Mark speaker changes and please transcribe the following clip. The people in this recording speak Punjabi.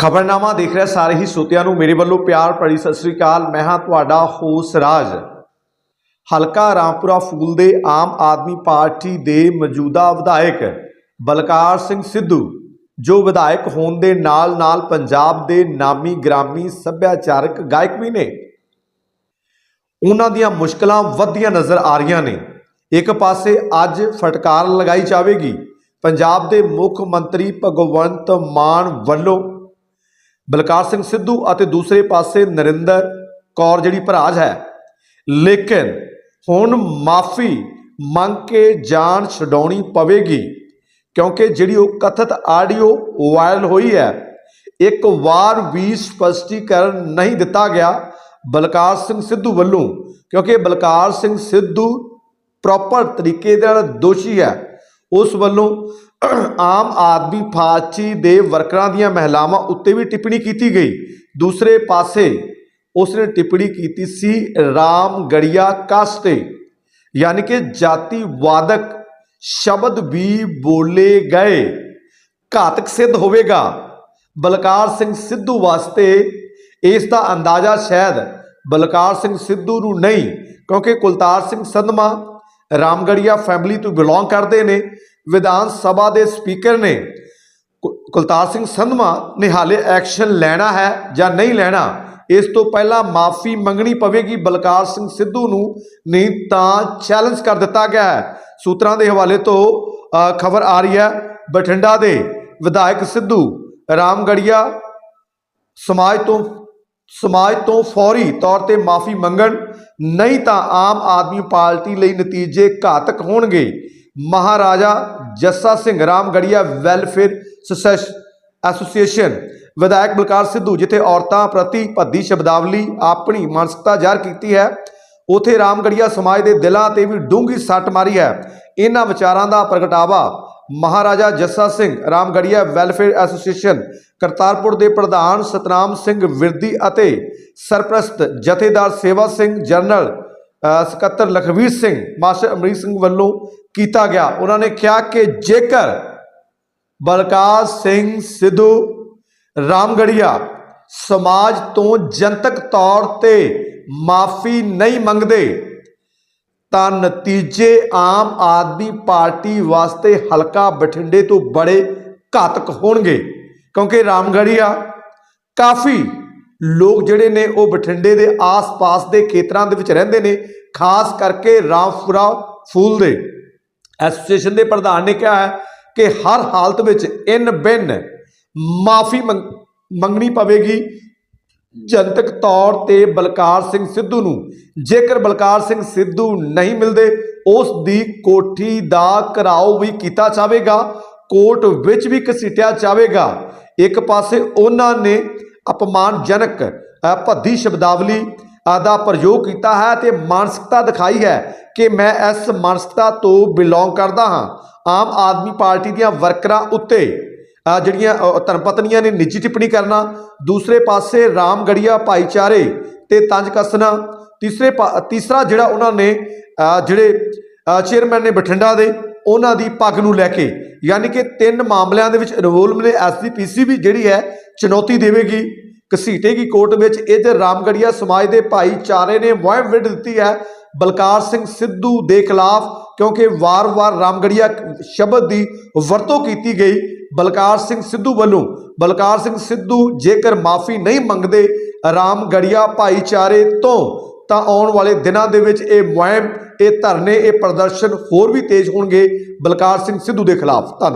Speaker 1: ਖਬਰਨਾਮਾ ਦੇਖ ਰਿਹਾ ਸਾਰੇ ਹੀ ਸਰੋਤਿਆਂ ਨੂੰ। ਮੇਰੇ ਵੱਲੋਂ ਪਿਆਰ ਭਰੀ ਸਤਿ ਸ੍ਰੀ ਅਕਾਲ। ਮੈਂ ਹਾਂ ਤੁਹਾਡਾ ਹੋਸ ਰਾਜ। ਹਲਕਾ ਰਾਮਪੁਰਾ ਫੂਲ ਦੇ ਆਮ ਆਦਮੀ ਪਾਰਟੀ ਦੇ ਮੌਜੂਦਾ ਵਿਧਾਇਕ ਬਲਕਾਰ ਸਿੰਘ ਸਿੱਧੂ, ਜੋ ਵਿਧਾਇਕ ਹੋਣ ਦੇ ਨਾਲ-ਨਾਲ ਪੰਜਾਬ ਦੇ ਨਾਮੀ ਗ੍ਰਾਮੀ ਸੱਭਿਆਚਾਰਕ ਗਾਇਕ ਵੀ ਨੇ। ਉਹਨਾਂ ਦੀਆਂ ਮੁਸ਼ਕਲਾਂ ਵੱਧਦੀਆਂ ਨਜ਼ਰ ਆ ਰਹੀਆਂ ਨੇ। ਇੱਕ ਪਾਸੇ ਅੱਜ ਫਟਕਾਰ ਲਗਾਈ ਜਾਵੇਗੀ। ਪੰਜਾਬ ਦੇ ਮੁੱਖ ਮੰਤਰੀ ਭਗਵੰਤ ਮਾਨ ਵੱਲੋਂ ਬਲਕਾਰ ਸਿੰਘ ਸਿੱਧੂ ਅਤੇ ਦੂਸਰੇ ਪਾਸੇ ਨਰਿੰਦਰ ਕੌਰ ਜਿਹੜੀ ਭਰਾਜ ਹੈ। ਲੇਕਿਨ ਹੁਣ ਮਾਫੀ ਮੰਗ ਕੇ ਜਾਨ ਛਡਾਉਣੀ ਪਵੇਗੀ, ਕਿਉਂਕਿ ਜਿਹੜੀ ਉਹ ਕਥਿਤ ਆਡੀਓ ਵਾਇਰਲ ਹੋਈ ਹੈ, ਇੱਕ ਵਾਰ ਵੀ ਸਪਸ਼ਟੀਕਰਨ ਨਹੀਂ ਦਿੱਤਾ ਗਿਆ ਬਲਕਾਰ ਸਿੰਘ ਸਿੱਧੂ ਵੱਲੋਂ, ਕਿਉਂਕਿ ਬਲਕਾਰ ਸਿੰਘ ਸਿੱਧੂ ਪ੍ਰੋਪਰ ਤਰੀਕੇ ਦੇ ਨਾਲ ਦੋਸ਼ੀ ਹੈ। ਉਸ ਵੱਲੋਂ ਆਮ ਆਦਮੀ ਪਾਰਟੀ ਦੇ ਵਰਕਰਾਂ ਦੀਆਂ ਮਹਿਲਾਵਾਂ ਉੱਤੇ ਵੀ ਟਿੱਪਣੀ ਕੀਤੀ ਗਈ। ਦੂਸਰੇ ਪਾਸੇ ਉਸਨੇ ਟਿੱਪਣੀ ਕੀਤੀ ਸੀ ਰਾਮ ਗੜੀਆ ਕਾਸਤੇ ਯਾਨੀ ਕਿ ਜਾਤੀਵਾਦਕ ਸ਼ਬਦ ਵੀ ਬੋਲੇ ਗਏ। ਘਾਤਕ ਸਿੱਧ ਹੋਵੇਗਾ। ਬਲਕਾਰ ਸਿੰਘ ਸਿੱਧੂ ਵਾਸਤੇ ਇਸ ਦਾ ਅੰਦਾਜ਼ਾ ਸ਼ਾਇਦ ਬਲਕਾਰ ਸਿੰਘ ਸਿੱਧੂ ਨੂੰ ਨਹੀਂ, ਕਿਉਂਕਿ ਕੁਲਤਾਰ ਸਿੰਘ ਸੰਧਮਾ ਰਾਮਗੜੀਆ ਫੈਮਿਲੀ ਤੋਂ ਬਿਲੋਂਗ ਕਰਦੇ ਨੇ, ਵਿਧਾਨ ਸਭਾ ਦੇ ਸਪੀਕਰ ਨੇ। ਕੁਲਤਾਰ ਸਿੰਘ ਸੰਧਮਾ ਨੇ ਹਾਲੇ ਐਕਸ਼ਨ ਲੈਣਾ ਹੈ ਜਾਂ ਨਹੀਂ ਲੈਣਾ, ਇਸ ਤੋਂ ਪਹਿਲਾਂ ਮਾਫੀ ਮੰਗਣੀ ਪਵੇਗੀ ਬਲਕਾਰ ਸਿੰਘ ਸਿੱਧੂ ਨੂੰ, ਨਹੀਂ ਤਾਂ ਚੈਲੰਜ ਕਰ ਦਿੱਤਾ ਗਿਆ ਹੈ। ਸੂਤਰਾਂ ਦੇ ਹਵਾਲੇ ਤੋਂ ਖਬਰ ਆ ਰਹੀ ਹੈ ਬਠਿੰਡਾ ਦੇ ਵਿਧਾਇਕ ਸਿੱਧੂ, ਰਾਮਗੜੀਆ ਸਮਾਜ ਤੋਂ ਸਮਾਜ ਤੋਂ ਫੌਰੀ ਤੌਰ ਤੇ ਮਾਫੀ ਮੰਗਣ ਨਹੀਂ ਤਾਂ ਆਮ ਆਦਮੀ ਪਾਰਟੀ ਲਈ ਨਤੀਜੇ ਘਾਤਕ ਹੋਣਗੇ। ਮਹਾਰਾਜਾ ਜੱਸਾ ਸਿੰਘ ਰਾਮਗੜੀਆ ਵੈਲਫੇਅਰ ਸੁਸੈਸ, ਐਸੋਸੀਏਸ਼ਨ ਵਿਧਾਇਕ ਬਲਕਾਰ ਸਿੱਧੂ, ਜਿੱਥੇ ਔਰਤਾਂ ਪ੍ਰਤੀ ਭੱਦੀ ਸ਼ਬਦਾਵਲੀ ਆਪਣੀ ਮਾਨਸਿਕਤਾ ਜ਼ਾਹਰ ਕੀਤੀ ਹੈ, ਉਥੇ ਰਾਮਗੜੀਆ ਸਮਾਜ ਦੇ ਦਿਲਾਂ ਤੇ ਵੀ ਡੂੰਘੀ ਸੱਟ ਮਾਰੀ ਹੈ। ਇਹਨਾਂ ਵਿਚਾਰਾਂ ਦਾ ਪ੍ਰਗਟਾਵਾ ਮਹਾਰਾਜਾ ਜੱਸਾ ਸਿੰਘ ਰਾਮਗੜੀਆ ਵੈਲਫੇਅਰ ਐਸੋਸੀਏਸ਼ਨ, ਕਰਤਾਰਪੁਰ ਦੇ ਪ੍ਰਧਾਨ ਸਤਨਾਮ ਸਿੰਘ ਵਿਰਦੀ ਅਤੇ ਸਰਪ੍ਰਸਤ ਜਥੇਦਾਰ ਸੇਵਾ ਸਿੰਘ ਜਨਰਲ ਸਕੱਤਰ ਲਖਵੀਰ ਸਿੰਘ, ਮਾਸਟਰ ਅਮਰੀਕ ਸਿੰਘ ਵੱਲੋਂ ਕੀਤਾ ਗਿਆ। ਉਹਨਾਂ ਨੇ ਕਿਹਾ ਕਿ ਜੇਕਰ ਬਲਕਾਰ ਸਿੰਘ ਸਿੱਧੂ ਰਾਮਗੜੀਆ ਸਮਾਜ ਤੋਂ ਜਨਤਕ ਤੌਰ ਤੇ ਮਾਫੀ ਨਹੀਂ ਮੰਗਦੇ ਤਾਂ ਨਤੀਜੇ ਆਮ ਆਦਮੀ ਪਾਰਟੀ ਵਾਸਤੇ ਹਲਕਾ ਬਠਿੰਡੇ ਤੋਂ ਬੜੇ ਘਾਤਕ ਹੋਣਗੇ। ਕਿਉਂਕਿ ਰਾਮਗੜੀਆ ਕਾਫੀ ਲੋਕ ਜਿਹੜੇ ਨੇ ਉਹ ਬਠਿੰਡੇ ਦੇ ਆਸ-ਪਾਸ ਦੇ ਖੇਤਰਾਂ ਦੇ ਵਿੱਚ ਰਹਿੰਦੇ ਨੇ, ਖਾਸ ਕਰਕੇ ਰਾਮਪੁਰਾ ਫੂਲ ਦੇ। ਐਸੋਸੀਏਸ਼ਨ ਦੇ ਪ੍ਰਧਾਨ ਨੇ ਕਿਹਾ ਹੈ ਕਿ ਹਰ ਹਾਲਤ ਵਿੱਚ ਇਨ ਬਿਨ ਮਾਫੀ ਮੰਗਣੀ ਪਵੇਗੀ। ਜਨਤਕ ਤੌਰ ਤੇ ਬਲਕਾਰ ਸਿੰਘ ਸਿੱਧੂ ਨੂੰ। ਜੇਕਰ ਬਲਕਾਰ ਸਿੰਘ ਸਿੱਧੂ ਨਹੀਂ ਮਿਲਦੇ, ਉਸ ਦੀ ਕੋਠੀ ਦਾ ਘਰਾਓ ਵੀ ਕੀਤਾ ਜਾਵੇਗਾ, ਕੋਰਟ ਵਿੱਚ ਵੀ ਘਸੀਟਿਆ ਜਾਵੇਗਾ। ਇੱਕ ਪਾਸੇ ਉਹਨਾਂ ਨੇ ਅਪਮਾਨਜਨਕ ਭੱਦੀ ਸ਼ਬਦਾਵਲੀ ਦਾ ਪ੍ਰਯੋਗ ਕੀਤਾ ਹੈ ਤੇ ਮਾਨਸਿਕਤਾ ਦਿਖਾਈ ਹੈ ਕਿ ਮੈਂ ਇਸ ਮਾਨਸਿਕਤਾ ਤੋਂ ਬਿਲੋਂਗ ਕਰਦਾ ਹਾਂ। ਆਮ ਆਦਮੀ ਪਾਰਟੀ ਦੀਆਂ ਵਰਕਰਾਂ ਉੱਤੇ ਜਿਹੜੀਆਂ ਅ, ਧਰਮ ਪਤਨੀਆਂ ਨੇ ਨਿੱਜੀ ਟਿੱਪਣੀ ਕਰਨਾ ਦੂਸਰੇ ਪਾਸੇ ਰਾਮਗੜੀਆ ਭਾਈਚਾਰੇ ਤੇ ਤੰਜ ਕੱਸਣਾ ਤੀਸਰੇ ਪਾ- ਤੀਸਰਾ ਜਿਹੜਾ ਉਹਨਾਂ ਨੇ ਜਿਹੜੇ ਚੇਅਰਮੈਨ ਨੇ ਬਠਿੰਡਾ ਦੇ ਉਹਨਾਂ ਦੀ ਪੱਗ ਨੂੰ ਲੈ ਕੇ ਯਾਨੀ ਕਿ ਤਿੰਨ ਮਾਮਲਿਆਂ ਦੇ ਵਿੱਚ ਇਨਵੋਲਵ ਨੇ ਐਸਜੀਪੀਸੀ ਵੀ ਜਿਹੜੀ ਹੈ ਚੁਣੌਤੀ ਦੇਵੇਗੀ। ਘਸੀਟੇਗੀ ਕੋਰਟ ਵਿੱਚ। ਇਹ ਤੇ ਰਾਮਗੜੀਆ ਸਮਾਜ ਦੇ ਭਾਈਚਾਰੇ ਨੇ ਮੁਹਿੰਮ ਵਿੱਢ ਦਿੱਤੀ ਹੈ। ਬਲਕਾਰ ਸਿੰਘ ਸਿੱਧੂ ਦੇ ਖਿਲਾਫ, ਕਿਉਂਕਿ ਵਾਰ-ਵਾਰ ਰਾਮਗੜੀਆ ਸ਼ਬਦ ਦੀ ਵਰਤੋਂ ਕੀਤੀ ਗਈ ਬਲਕਾਰ ਸਿੰਘ ਸਿੱਧੂ ਵੱਲੋਂ। ਬਲਕਾਰ ਸਿੰਘ ਸਿੱਧੂ ਜੇਕਰ ਮਾਫੀ ਨਹੀਂ ਮੰਗਦੇ ਰਾਮਗੜੀਆ ਭਾਈਚਾਰੇ ਤੋਂ, ਤਾਂ ਆਉਣ ਵਾਲੇ ਦਿਨਾਂ ਦੇ ਵਿੱਚ ਇਹ ਮੁਹਿੰਮ, ਇਹ ਧਰਨੇ, ਇਹ ਪ੍ਰਦਰਸ਼ਨ ਹੋਰ ਵੀ ਤੇਜ਼ ਹੋਣਗੇ ਬਲਕਾਰ ਸਿੰਘ ਸਿੱਧੂ ਦੇ ਖਿਲਾਫ। ਧੰਨਵਾਦ।